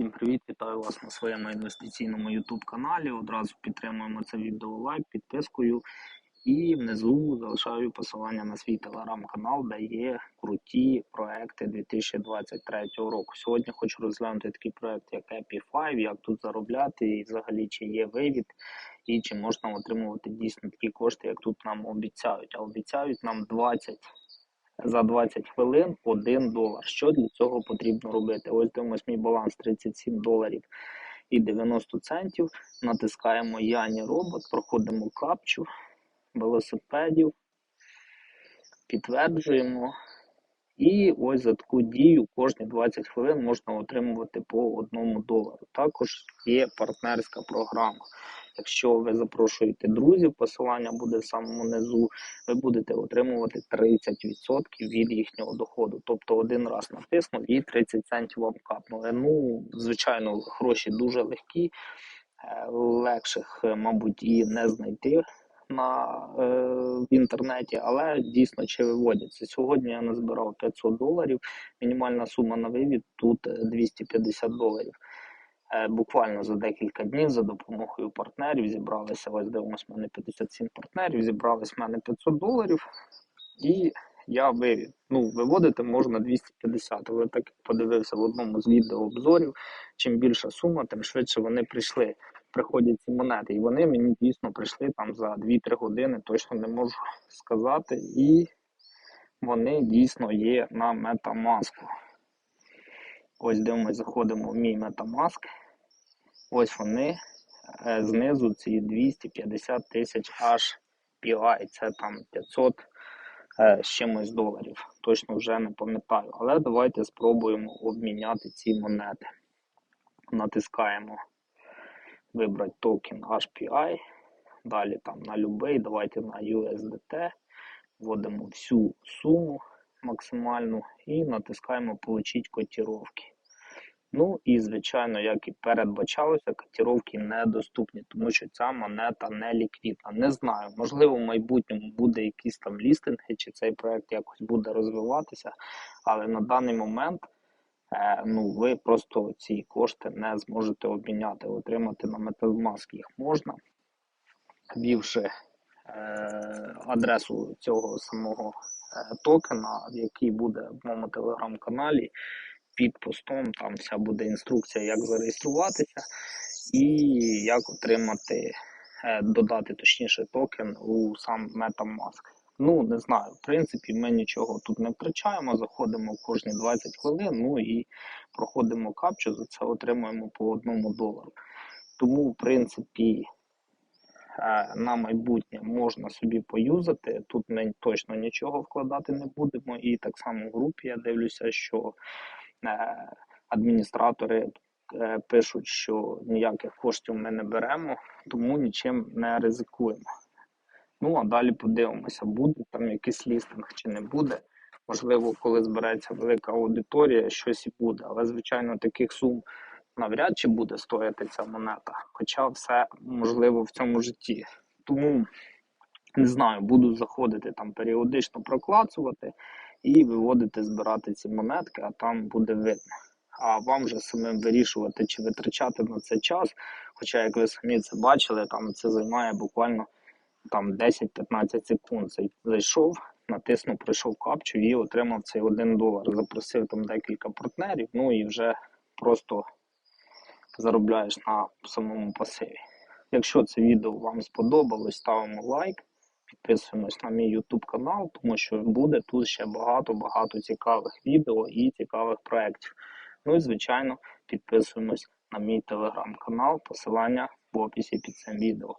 Всім привіт! Вітаю вас на своєму інвестиційному YouTube каналі. Одразу підтримуємо це відео лайк, підпискою. І внизу залишаю посилання на свій телеграм-канал, де є круті проекти 2023 року. Сьогодні хочу розглянути такий проект, як Epify, як тут заробляти, і взагалі чи є вивід, і чи можна отримувати дійсно такі кошти, як тут нам обіцяють. А обіцяють нам 20 за 20 хвилин 1 долар. Що для цього потрібно робити? Ось дивимось мій баланс 37 доларів і 90 центів. Натискаємо Яні робот, проходимо капчу велосипедів, підтверджуємо. І ось за таку дію кожні 20 хвилин можна отримувати по 1 долару. Також є партнерська програма. Якщо ви запрошуєте друзів, посилання буде в самому низу, ви будете отримувати 30% від їхнього доходу. Тобто один раз натиснув і 30 центів вам капнули. Ну, звичайно, гроші дуже легкі, е, легших, е, мабуть, і не знайти на е, в інтернеті, але дійсно чи виводяться. Сьогодні я назбирав 500 доларів. Мінімальна сума на вивід тут 250 доларів. Е, буквально за декілька днів за допомогою партнерів зібралися. Ось дивимось, в мене 57 партнерів, зібрались в мене 500 доларів, і я вивів. Ну, виводити можна 250, але так подивився в одному з відеообзорів, чим більша сума, тим швидше вони прийшли. Приходять ці монети, і вони мені дійсно прийшли там за 2-3 години, точно не можу сказати. І вони дійсно є на Metamask. Ось дивимось, заходимо в мій Metamask. Ось вони е, знизу ці 250 тисяч HPI, це там 500 е, з чимось доларів. Точно вже не пам'ятаю. Але давайте спробуємо обміняти ці монети. Натискаємо вибрати токен HPI. Далі там на любий, давайте на USDT. Вводимо всю суму максимальну і натискаємо Получить котировки. Ну і, звичайно, як і передбачалося, котировки недоступні, тому що ця монета не ліквідна. Не знаю, можливо, в майбутньому буде якісь там лістинги, чи цей проект якось буде розвиватися, але на даний момент ну, ви просто ці кошти не зможете обміняти. Отримати на MetaMask їх можна, ввівши е, адресу цього самого е, токена, який буде в моєму телеграм-каналі під постом там вся буде інструкція, як зареєструватися і як отримати, е, додати точніше токен у сам Metamask. Ну, не знаю, в принципі, ми нічого тут не втрачаємо, заходимо кожні 20 хвилин, ну і проходимо капчу, за це отримуємо по одному долару. Тому, в принципі, е, на майбутнє можна собі поюзати. Тут ми точно нічого вкладати не будемо. І так само в групі я дивлюся, що Е, адміністратори е, пишуть, що ніяких коштів ми не беремо, тому нічим не ризикуємо. Ну, а далі подивимося, буде там якийсь лістинг чи не буде. Можливо, коли збереться велика аудиторія, щось і буде. Але, звичайно, таких сум навряд чи буде стояти ця монета. Хоча все можливо в цьому житті. Тому не знаю, буду заходити там періодично проклацувати і виводити, збирати ці монетки, а там буде видно. А вам вже самим вирішувати, чи витрачати на це час. Хоча, як ви самі це бачили, там це займає буквально там 10-15 секунд. Зайшов, натиснув, пройшов капчу і отримав цей один долар. Запросив там декілька партнерів, ну і вже просто заробляєш на самому пасиві. Якщо це відео вам сподобалось, ставимо лайк. Підписуємось на мій YouTube канал, тому що буде тут ще багато-багато цікавих відео і цікавих проєктів. Ну і, звичайно, підписуємось на мій телеграм-канал, посилання в описі під цим відео.